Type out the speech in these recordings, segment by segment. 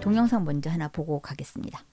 동영상 먼저 하나 보고 가겠습니다.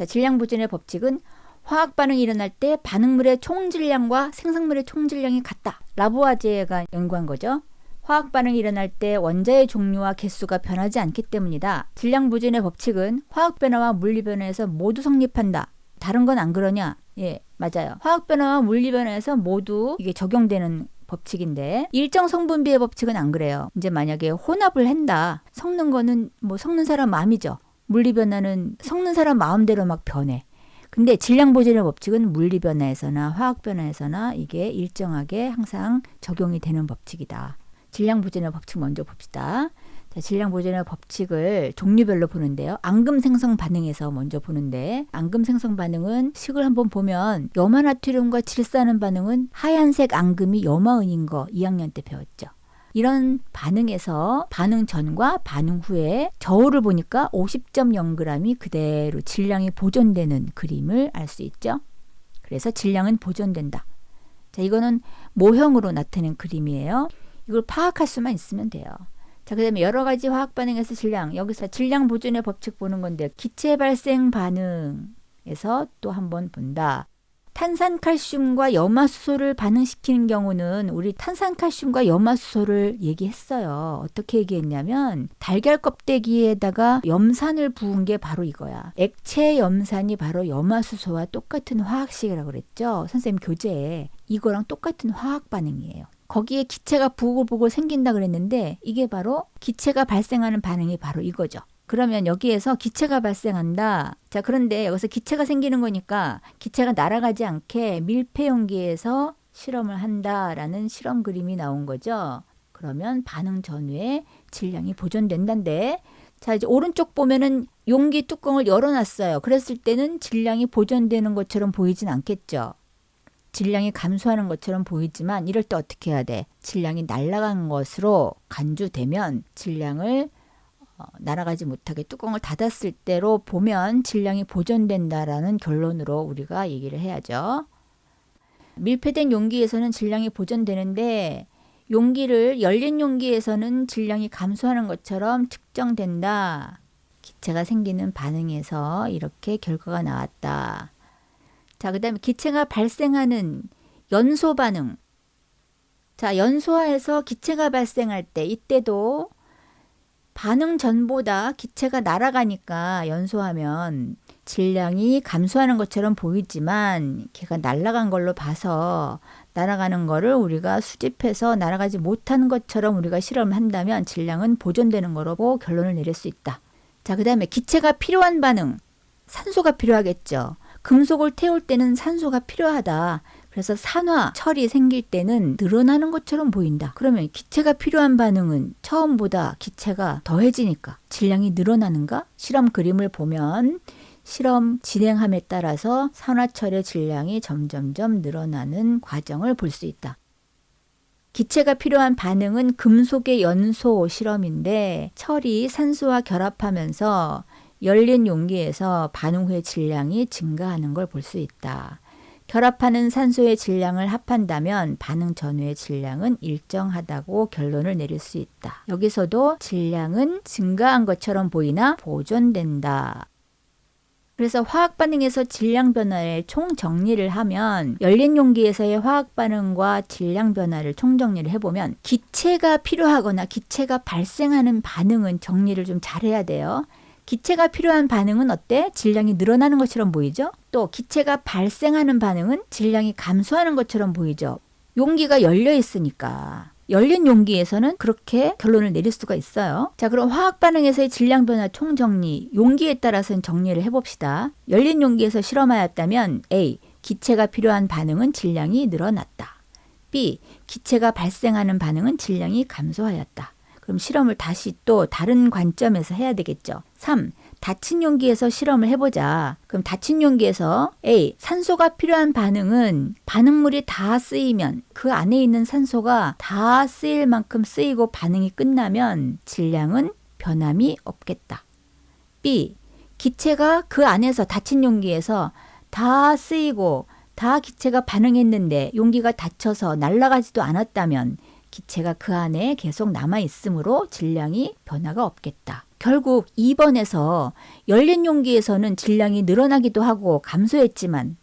자, 질량 보존의 법칙은 화학 반응이 일어날 때 반응물의 총 질량과 생성물의 총 질량이 같다. 라보아제가 연구한 거죠. 화학 반응이 일어날 때 원자의 종류와 개수가 변하지 않기 때문이다. 질량 보존의 법칙은 화학 변화와 물리 변화에서 모두 성립한다. 다른 건 안 그러냐? 예, 맞아요. 화학 변화와 물리 변화에서 모두 이게 적용되는 법칙인데 일정 성분비의 법칙은 안 그래요. 이제 만약에 혼합을 한다. 섞는 거는 뭐 섞는 사람 마음이죠. 물리 변화는 섞는 사람 마음대로 막 변해. 근데 질량 보존의 법칙은 물리 변화에서나 화학 변화에서나 이게 일정하게 항상 적용이 되는 법칙이다. 질량 보존의 법칙 먼저 봅시다. 자, 질량 보존의 법칙을 종류별로 보는데요. 앙금 생성 반응에서 먼저 보는데 앙금 생성 반응은 식을 한번 보면 염화나트륨과 질산은 반응은 하얀색 앙금이 염화은인 거 2학년 때 배웠죠. 이런 반응에서 반응 전과 반응 후에 저울을 보니까 50.0g이 그대로 질량이 보존되는 그림을 알 수 있죠. 그래서 질량은 보존된다. 자, 이거는 모형으로 나타낸 그림이에요. 이걸 파악할 수만 있으면 돼요. 자, 그 다음에 여러 가지 화학 반응에서 질량. 여기서 질량 보존의 법칙 보는 건데, 기체 발생 반응에서 또 한번 본다. 탄산칼슘과 염화수소를 반응시키는 경우는 우리 탄산칼슘과 염화수소를 얘기했어요. 어떻게 얘기했냐면 달걀 껍데기에다가 염산을 부은 게 바로 이거야. 액체 염산이 바로 염화수소와 똑같은 화학식이라고 그랬죠. 선생님 교재에 이거랑 똑같은 화학 반응이에요. 거기에 기체가 부글부글 생긴다 그랬는데 이게 바로 기체가 발생하는 반응이 바로 이거죠. 그러면 여기에서 기체가 발생한다. 자, 그런데 여기서 기체가 생기는 거니까 기체가 날아가지 않게 밀폐 용기에서 실험을 한다라는 실험 그림이 나온 거죠. 그러면 반응 전후에 질량이 보존된다는데 자, 이제 오른쪽 보면은 용기 뚜껑을 열어놨어요. 그랬을 때는 질량이 보존되는 것처럼 보이진 않겠죠. 질량이 감소하는 것처럼 보이지만 이럴 때 어떻게 해야 돼? 질량이 날아간 것으로 간주되면 질량을 어, 날아가지 못하게 뚜껑을 닫았을 때로 보면 질량이 보존된다라는 결론으로 우리가 얘기를 해야죠. 밀폐된 용기에서는 질량이 보존되는데 용기를 열린 용기에서는 질량이 감소하는 것처럼 측정된다. 기체가 생기는 반응에서 이렇게 결과가 나왔다. 자, 그 다음에 기체가 발생하는 연소 반응. 자, 연소하에서 기체가 발생할 때 이때도 반응 전보다 기체가 날아가니까 연소하면 질량이 감소하는 것처럼 보이지만 걔가 날아간 걸로 봐서 날아가는 거를 우리가 수집해서 날아가지 못하는 것처럼 우리가 실험을 한다면 질량은 보존되는 거라고 결론을 내릴 수 있다. 자, 그 다음에 기체가 필요한 반응. 산소가 필요하겠죠. 금속을 태울 때는 산소가 필요하다. 그래서 산화, 철이 생길 때는 늘어나는 것처럼 보인다. 그러면 기체가 필요한 반응은 처음보다 기체가 더해지니까 질량이 늘어나는가? 실험 그림을 보면 실험 진행함에 따라서 산화철의 질량이 점점점 늘어나는 과정을 볼 수 있다. 기체가 필요한 반응은 금속의 연소 실험인데 철이 산소와 결합하면서 열린 용기에서 반응 후의 질량이 증가하는 걸 볼 수 있다. 결합하는 산소의 질량을 합한다면 반응 전후의 질량은 일정하다고 결론을 내릴 수 있다. 여기서도 질량은 증가한 것처럼 보이나 보존된다. 그래서 화학 반응에서 질량 변화를 총 정리를 하면 열린 용기에서의 화학 반응과 질량 변화를 총 정리를 해보면 기체가 필요하거나 기체가 발생하는 반응은 정리를 좀 잘해야 돼요. 기체가 필요한 반응은 어때? 질량이 늘어나는 것처럼 보이죠? 또 기체가 발생하는 반응은 질량이 감소하는 것처럼 보이죠? 용기가 열려 있으니까. 열린 용기에서는 그렇게 결론을 내릴 수가 있어요. 자, 그럼 화학 반응에서의 질량 변화 총정리, 용기에 따라서는 정리를 해봅시다. 열린 용기에서 실험하였다면 A. 기체가 필요한 반응은 질량이 늘어났다. B. 기체가 발생하는 반응은 질량이 감소하였다. 그럼 실험을 다시 또 다른 관점에서 해야 되겠죠. 3. 닫힌 용기에서 실험을 해보자. 그럼 닫힌 용기에서 A. 산소가 필요한 반응은 반응물이 다 쓰이면 그 안에 있는 산소가 다 쓰일 만큼 쓰이고 반응이 끝나면 질량은 변함이 없겠다. B. 기체가 그 안에서 닫힌 용기에서 다 쓰이고 다 기체가 반응했는데 용기가 닫혀서 날아가지도 않았다면 기체가 그 안에 계속 남아 있으므로 질량이 변화가 없겠다. 결국 2번에서 열린 용기에서는 질량이 늘어나기도 하고 감소했지만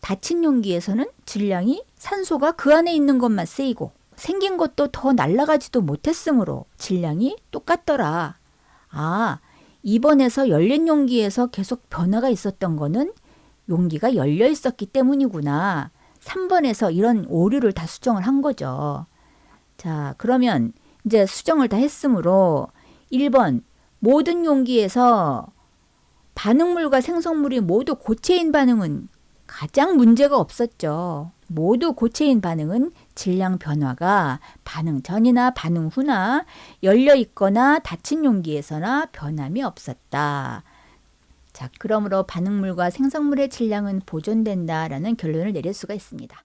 닫힌 용기에서는 질량이 산소가 그 안에 있는 것만 쓰이고 생긴 것도 더 날아가지도 못했으므로 질량이 똑같더라. 아, 2번에서 열린 용기에서 계속 변화가 있었던 거는 용기가 열려 있었기 때문이구나. 3번에서 이런 오류를 다 수정을 한 거죠. 자, 그러면 이제 수정을 다 했으므로 1번 모든 용기에서 반응물과 생성물이 모두 고체인 반응은 가장 문제가 없었죠. 모두 고체인 반응은 질량 변화가 반응 전이나 반응 후나 열려 있거나 닫힌 용기에서나 변함이 없었다. 자, 그러므로 반응물과 생성물의 질량은 보존된다라는 결론을 내릴 수가 있습니다.